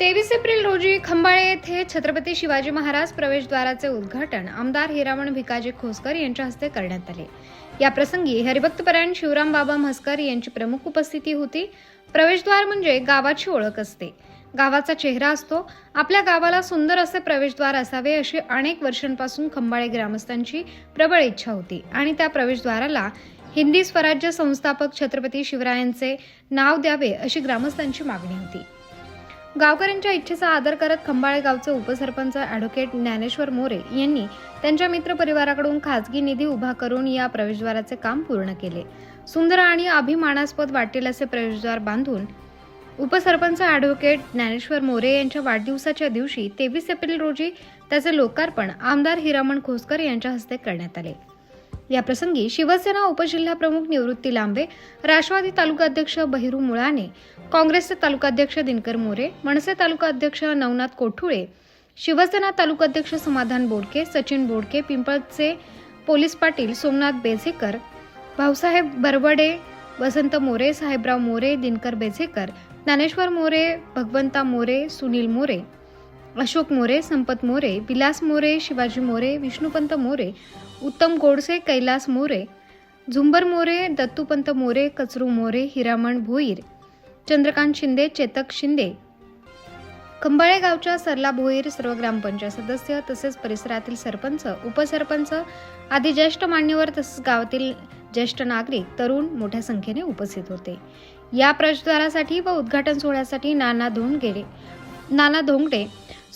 तेवीस एप्रिल रोजी खंबाळे येथे छत्रपती शिवाजी महाराज प्रवेशद्वाराचे उद्घाटन आमदार हिरावण भिकाजी खोसकर यांच्या हस्ते करण्यात आले. या प्रसंगी हरिभक्तपरायण शिवराम बाबा म्हसकर यांची प्रमुख उपस्थिती होती. प्रवेशद्वार म्हणजे गावाची ओळख असते. गावाचा चेहरा असतो. आपल्या गावाला सुंदर असे प्रवेशद्वार असावे अशी अनेक वर्षांपासून खंबाळे ग्रामस्थांची प्रबळ इच्छा होती आणि त्या प्रवेशद्वाराला हिंदी स्वराज्य संस्थापक छत्रपती शिवरायांचे नाव द्यावे अशी ग्रामस्थांची मागणी होती. गावकऱ्यांच्या इच्छेचा आदर करत खंबाळे गावचे उपसरपंच ॲडव्होकेट ज्ञानेश्वर मोरे यांनी त्यांच्या मित्रपरिवाराकडून खासगी निधी उभा करून या प्रवेशद्वाराचे काम पूर्ण केले. सुंदर आणि अभिमानास्पद वाटेल असे प्रवेशद्वार बांधून उपसरपंच ॲडव्होकेट ज्ञानेश्वर मोरे यांच्या वाढदिवसाच्या दिवशी तेवीस एप्रिल रोजी त्याचे लोकार्पण आमदार हिरामण खोसकर यांच्या हस्ते करण्यात आले. याप्रसंगी शिवसेना उपजिल्हाप्रमुख निवृत्ती लांबे राष्ट्रवादी तालुकाध्यक्ष बहिरू मुळाने काँग्रेसचे तालुकाध्यक्ष दिनकर मोरे मनसे तालुका अध्यक्ष नवनाथ कोठुळे शिवसेना तालुकाध्यक्ष समाधान बोडके सचिन बोडके पिंपळचे पोलीस पाटील सोमनाथ बेझेकर भाऊसाहेब बरवडे वसंत मोरे साहेबराव मोरे दिनकर बेझेकर ज्ञानेश्वर मोरे भगवंता मोरे सुनील मोरे अशोक मोरे संपत मोरे विलास मोरे शिवाजी मोरे विष्णुपंत मोरे उत्तम गोडसे कैलास मोरे झुंबर मोरे दत्तूपंत मोरे कचरू मोरे हिरामण भोईर चंद्रकांत शिंदे चेतक शिंदे. खंबाळे गावच्या सरला भोईर सर्व ग्रामपंचायत सदस्य तसेच परिसरातील सरपंच उपसरपंच आदी ज्येष्ठ मान्यवर तसेच गावातील ज्येष्ठ नागरिक तरुण मोठ्या संख्येने उपस्थित होते. या प्रवेशद्वारासाठी व उद्घाटन सोहळ्यासाठी नाना धोंडगे नाना धोंगडे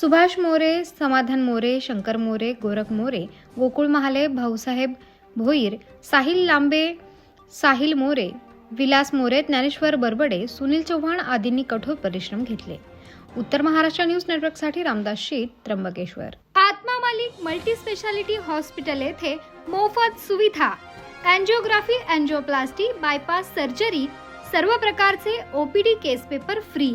सुभाष मोरे समाधान मोरे शंकर मोरे गोरख मोरे गोकुळ महाले भाऊसाहेब भोईर साहिल लांबे साहिल मोरे विलास मोरे ज्ञानेश्वर बरबडे सुनील चव्हाण आदींनी कठोर परिश्रम घेतले. उत्तर महाराष्ट्र न्यूज नेटवर्कसाठी रामदास शीत त्र्यंबकेश्वर. आत्मा मालिक मल्टी स्पेशालिटी हॉस्पिटल येथे मोफत सुविधा अँजिओग्राफी अँजिओप्लास्टी बायपास सर्जरी सर्व प्रकारचे OPD case paper free.